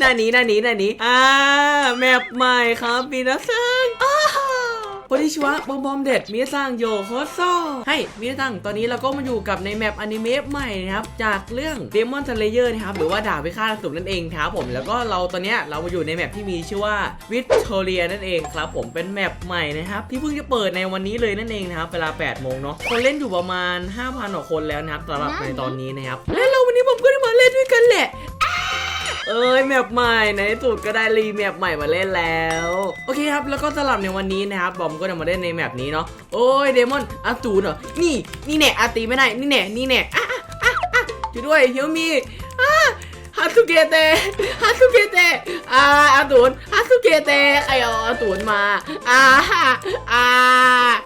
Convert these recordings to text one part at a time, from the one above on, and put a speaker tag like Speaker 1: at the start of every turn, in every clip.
Speaker 1: หน้านี้หน้านี้หน้านี้อ่าแมปใหม่ครับมีนะซังอ้าโคนิชิวะบอมบอมเด็ดมีซังโยโคโซให้มีซังตอนนี้เราก็มาอยู่กับในแมปอนิเมะใหม่นะครับ จากเรื่อง Demon Slayer นะครับ หรือว่าดาบพิฆาตอสูรนั่นเองครับผมแล้วก็เราตอนเนี้ยเรามาอยู่ในแมปที่มีชื่อว่า Victoria นั่นเองครับผมเป็นแมปใหม่นะครับ ที่เพิ่งจะเปิดในวันนี้เลยนั่นเองนะครับ เวลา 8 โมงเนาะคนเล่นอยู่ประมาณ 5,000กว่าคนแล้วนะครับสำหรับในตอนนี้นะครับและเราวันนี้ผมก็ได้มา แมปใหม่ในที่สุดก็ได้รีแมปใหม่มาเล่นแล้ว โอเคครับแล้วก็สำหรับในวันนี้นะครับบอมก็จะมาเล่นในแมปนี้เนาะโอ้ยเดมอนอาตูนเหรอนี่นี่แน่อาตีไม่ได้นี่แน่นี่แน่อะอะอะอะช่วยด้วยเฮียวมีอะฮาสุเกเตะฮาสุเกเตอ่าอาตูนฮาสุเกเตไอเอาอาตูนมาอ่าอ่า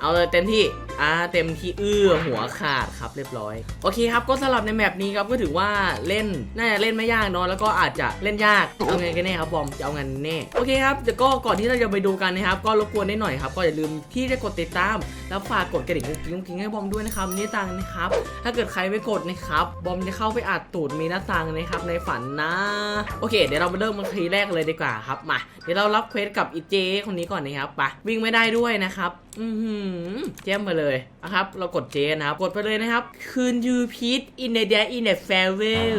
Speaker 1: เอาเลยเต็มที่ อ่าเต็มที่เอื้อหัวขาดครับเรียบร้อย โอเคครับก็สำหรับในแมปนี้ครับก็ถือว่าเล่นน่าจะเล่นไม่ยากเนาะแล้วก็อาจจะเล่นยากเอาไงกันแน่ครับบอมจะเอาไงแน่โอเคครับเดี๋ยวก็ก่อนที่เราจะไปดูกันนะครับก็รบกวนได้หน่อยครับก็อย่าลืมที่จะกดติดตาม แล้วฝากกดกระดิ่งกุ๊กกิ๊งกุ๊กกิ๊งให้บอมด้วยนะครับนี่ตังนะครับถ้าเกิดใครไม่กดนะครับบอมจะเข้าไปอัดตูดมีหน้าตังนะครับในฝันนะโอเค เดี๋ยวเรามาเริ่มกันทีแรกเลยดีกว่าครับมาเดี๋ยวเรารับเควสกับอีเจคนนี้ก่อนนะครับไปวิ่งไม่ได้ด้วยนะครับอือหือแจ้มไปเลยนะครับ เรากดเจนะครับ กดไปเลยนะครับ คืนยูพีทอินเดียอินเดฟเฟเวล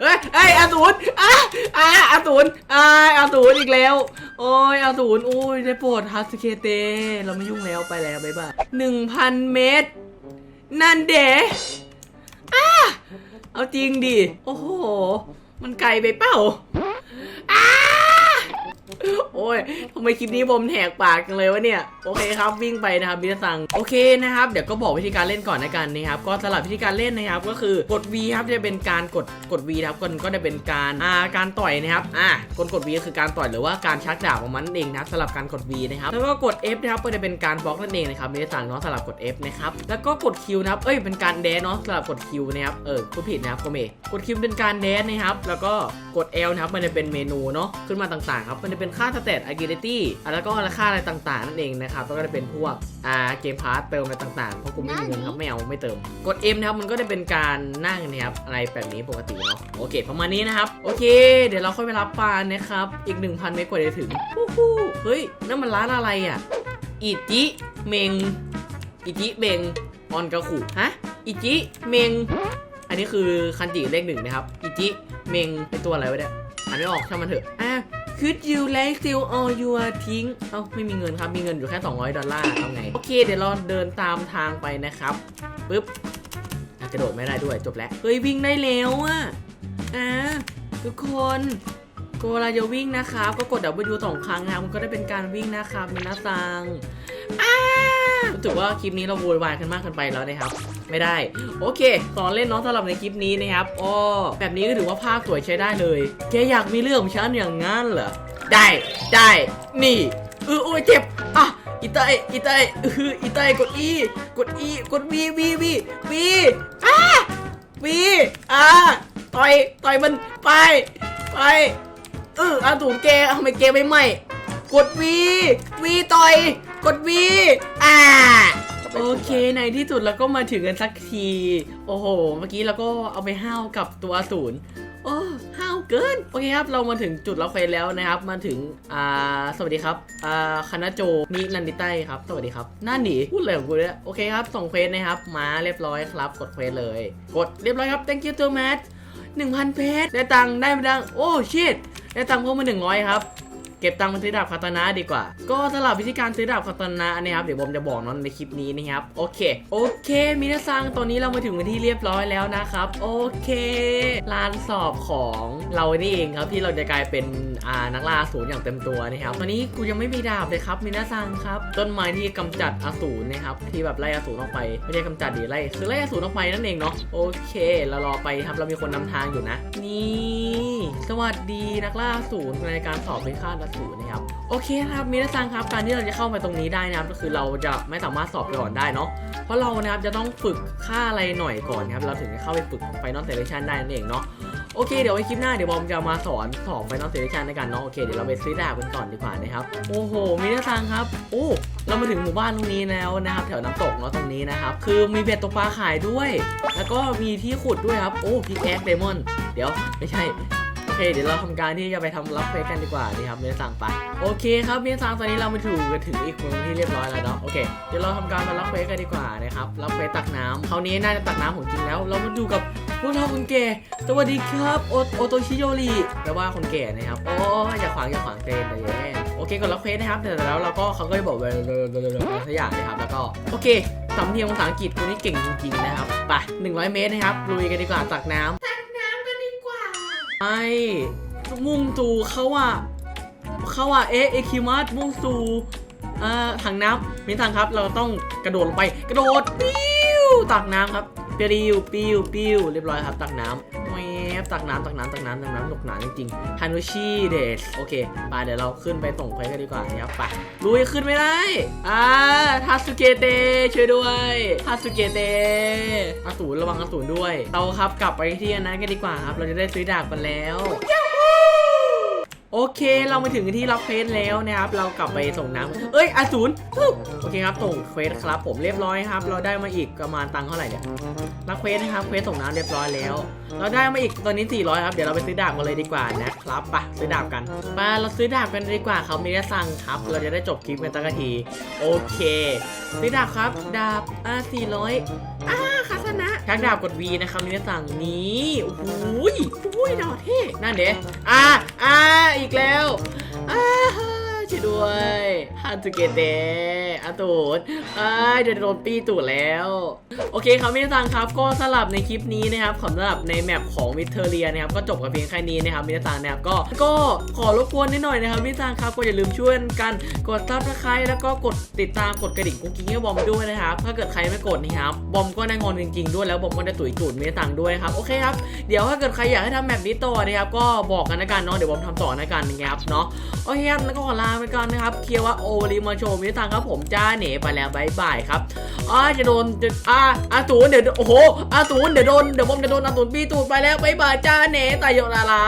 Speaker 1: เอ้ยเอ้ยอาตูนอะอะอาตูนอะอาตูนอีกแล้ว โอ้ยอาตูนโอ้ยได้โปรดฮัสเคเต เราไม่ยุ่งแล้วไปแล้วบ๊ายบายหนึ่งพันเมตร นันเดอะเอาจริงดิ โอ้โห มันไกลไปเปล่าอ้า โอ้ยทำไมคลิปนี้บมแหกปากจังเลยวะเนี่ย โอเคครับวิ่งไปนะครับมิสซัง โอเคนะครับ เดี๋ยวก็บอกวิธีการเล่นก่อนนะกันนะครับ ก็สำหรับวิธีการเล่นนะครับ ก็คือกด V ครับจะเป็นการกดกด V ครับก็ก็จะเป็นการอ่าการต่อยนะครับ อ่ากดกด V ก็คือการต่อยหรือว่าการชักดาบของมันนั่นเองนะสำหรับการกด V นะครับ แล้วก็กด F นะครับก็จะเป็นการบล็อกนั่นเองนะครับมิสซังเนาะสำหรับกด F นะครับ แล้วก็กด Q นะครับ เอ้ยเป็นการแดนเนาะสำหรับกด Q นะครับ เออพูดผิดนะครับโกเมกด Q เป็นการแดนนะครับ แล้วก็กด L นะครับ มันจะเป็นเมนูเนาะ ขึ้นมาต่างๆครับ มันจะเป็นค่าสเตต agility อะแล้วก็ราคาอะไรต่างๆ นั่นเองนะครับ แล้วก็จะเป็นพวกอ่าเกมพาร์ตเติมอะไรต่างๆ เพราะกูไม่มีเงินครับ ไม่เอาไม่เติม กด M นะครับ มันก็จะเป็นการนั่งนะครับ อะไรแบบนี้ปกติเนาะ โอเค ประมาณนี้นะครับ โอเค เดี๋ยวเราค่อยไปรับปลานะครับ อีก 1,000เมตรกว่าจะถึงฮู้ฮู้เฮ้ย นั่นมันร้านอะไรอะ อิจิเมง อิจิเมงออนกระขุฮะ อิจิเมง อันนี้คือคันจิเลขหนึ่งนะครับ อิจิ เมงเป็นตัวอะไรวะเนี่ยอ่านไม่ออกช่างมันเถอะอะ could you like still all your ทิ้งเอ้าไม่มีเงินครับ มีเงินอยู่แค่ 200 ดอลลาร์เอาไง โอเค เดี๋ยวเราเดินตามทางไปนะครับปึ๊บกระโดดไม่ได้ด้วยจบแล้ว เฮ้ย วิ่งได้แล้วอะอะทุกคนกเวลาจะวิ่งนะครับ ก็กด W สองครั้งนะครับมันก็ได้เป็นการวิ่งนะครับมินาซังอ้า รู้สึกว่าคลิปนี้เราโวยวายกันมากเกินไปแล้วนะครับ ไม่ได้ โอเค สอนเล่นเน้องสำหรับในคลิปนี้นะครับอ้อแบบนี้ก็ถือว่าภาพสวยใช้ได้เลยแกอยากมีเรื่องของฉันอย่างงั้นเหรอได้ได้นี่เออโอ้ยเจ็บอะอีไตอีไตเอออีไตกด E กด E กด V V V V อะ V อะต่อยต่อยมันไปไปเอออาถูกแกทำไมแกไม่ไหมกด V V ต่อย กด V อ่า เคในที่สุดเราก็มาถึงกันสักที โอ้โห เมื่อกี้เราก็เอาไปห้าวกับตัวอสูรโอ้ห้าวเกิน โอเคครับ เรามาถึงจุดรับเควสแล้วนะครับ มาถึง อ่า สวัสดีครับ อ่า คณะโจมินันดิไต้ครับ สวัสดีครับ หน้าหนี พูดอะไรของกูเนี่ย โอเคครับ ส่งเควสนะครับ มาเรียบร้อยครับ กดเควสเลย กดเรียบร้อยครับ thank you so much 1,000เพชรได้ตังค์ได้ไม่ดังโอ้ชิตได้ตังค์เพิ่มมา100ครับ เก็บตังค์ไปซื้อดาบคาตานะดีกว่า ก็สำหรับวิธีการซื้อดาบคาตานะนะครับเดี๋ยวผมจะบอกน้องในคลิปนี้นะครับโอเค โอเคมินาซังตอนนี้เรามาถึงที่เรียบร้อยแล้วนะครับโอเคลานสอบของเรานี่เองครับที่เราจะกลายเป็นนักล่าอสูรอย่างเต็มตัวนะครับตอนนี้กูยังไม่มีดาบเลยครับมินาซังครับต้นไม้ที่กำจัดอสูรนะครับที่แบบไล่อสูรออกไปไม่ใช่กำจัดดีไล่คือไล่อสูรออกไปนั่นเองเนาะโอเคเรารอไปครับเรามีคนนำทางอยู่นะ นี่ สวัสดีนักล่าอสูรในการสอบไม่คาด50นะครับโอเคครับมิราซังครับการที่เราจะเข้าไปตรงนี้ได้นะครับก็คือเราจะไม่สามารถสอบก่อนได้เนาะเพราะเรานะครับจะต้องฝึกค่าอะไรหน่อยก่อนครับเราถึงจะเข้าไปฝึกไฟนอลเซเลชันได้นั่นเองเนาะโอเคเดี๋ยวไว้คลิปหน้าเดี๋ยวบอมจะมาสอนสอบไฟนอลเซเลชันในการเนาะโอเคเดี๋ยวเราไปซื้อดาบกันก่อนดีกว่านะครับโอ้โหมิราซังครับโอ้เรามาถึงหมู่บ้านตรงนี้แล้วนะครับ แถวน้ำตกเนาะตรงนี้นะครับคือมีเบ็ดตกปลาขายด้วย แล้วก็มีที่ขุดด้วยครับโอ้พีแคสเดมอนเดี๋ยวไม่ใช่ เคเดี๋ยวเราทำการที่จะไปทำรับเควสกันดีกว่านี่ครับเมียสั่งไปโอเคครับเมียสั่งตอนนี้เรามาถึงกันถึงอีกเมืองที่เรียบร้อยแล้วเนาะโอเคเดี๋ยวเราทำการมารับเควสกันดีกว่านะครับรับเควสตักน้ำคราวนี้น่าจะตักน้ำของจริงแล้ว เรามาดูกับพวกเราคนแก่สวัสดีครับโอโอโตชิโยริแปลว่าคนแก่นะครับโอ้ยอย่าขวางอย่าขวางเตนเลยแย่โอเคกดรับเควสนะครับแต่แล้วเราก็เขาก็จะบอกว่าเรื่องสักอย่างนะครับแล้วก็โอเคสำเนียงภาษาอังกฤษคนนี้เก่งจริงๆนะครับไป100 เมตรนะครับลุยกันดีกว่าตักน้ำ ไอ้มุ่งสู่เขาอะเขาอะเอ๊ะเอคิมัสมุ่งสู่อ่าถังน้ำมีทางครับ เราต้องกระโดดลงไป กระโดดปิ้วตักน้ำครับปิ้วปิ้วปิ้วเรียบร้อยครับ ตักน้ำ ตักน้ำตักน้ำตักน้ำตักน้ำหนกหนาจริงๆฮานุชิเดสโอเคไปเดี๋ยวเราขึ้นไปส่งเพลกันดีกว่านะครับไปลุยขึ้นไม่ได้อ่าทาสุเกเตช่วยด้วยทาสุเกเตอสูรระวังอสูรด้วย เราครับกลับไปที่อันนั้นกันดีกว่าครับ เราจะได้ซื้อดาบกันแล้ว โอเค เรามาถึงที่รับเควสแล้วนะครับ เรากลับไปส่งน้ำเอ้ยอสูรโอเคครับ ส่งเควสครับ ผมเรียบร้อยครับ เราได้มาอีกประมาณตังค์เท่าไหร่เนี่ย รับเควสนะครับ เควสส่งน้ำเรียบร้อยแล้ว เราได้มาอีกตอนนี้ 400 ครับ เดี๋ยวเราไปซื้อดาบกันเลยดีกว่านะครับไปซื้อดาบกันไปเราซื้อดาบกันดีกว่าครับมีได้สั่งครับ เราจะได้จบคลิปกันตั้งที โอเค ซื้อดาบครับ ดาบอ่า400อ่า ชักดาบกด V นะครับมีได้สั่งนี้โอ้โหยโอ้ยดาวเท่นั่นเด้อ่าอ่าอีกแล้วอ่าช่วยด้วย ฮันจูเกเตอาตูดอ่าเดี๋ยวโดนปีตูดแล้ว โอเคครับมิซังครับ ก็สลับในคลิปนี้นะครับสำหรับในแมปของมิเทเรียนะครับ ก็จบกับเพียงแค่นี้นะครับมิซังนะครับก็ก็ขอรบกวนนิดหน่อยนะครับมิซังครับก็อย่าลืมช่วยกันกดซับสไครต์แล้วก็กดติดตามกดกระดิ่งกุ๊กกิ๊งให้บอมด้วยนะครับ ถ้าเกิดใครไม่กดนี่ครับบอมก็ได้งอนจริงๆด้วยแล้วบอมก็ได้ตุ๋ยจุดมิซังด้วยครับโอเคครับเดี๋ยวถ้าเกิดใครอยากให้ทำแมปนี้ต่อนะครับก็บอกกันนะกันเนาะเดี๋ยวบอมทำต่อนะกันนะครับเนาะโอเคครับแล้วก็ขอลาไปก่อนนะครับเคลียร์ว่าโอริมาโชว์มิทังครับผมจ้าเหนไปแล้วบายบายครับอาจะโดนจะอาอาตูนเดี๋ยวโอ้โหอาตูนเดี๋ยวโดนเดี๋ยวผมจะโดนอาตูนปีตูดไปแล้วไปบายจ้าเหนตายโยลาลา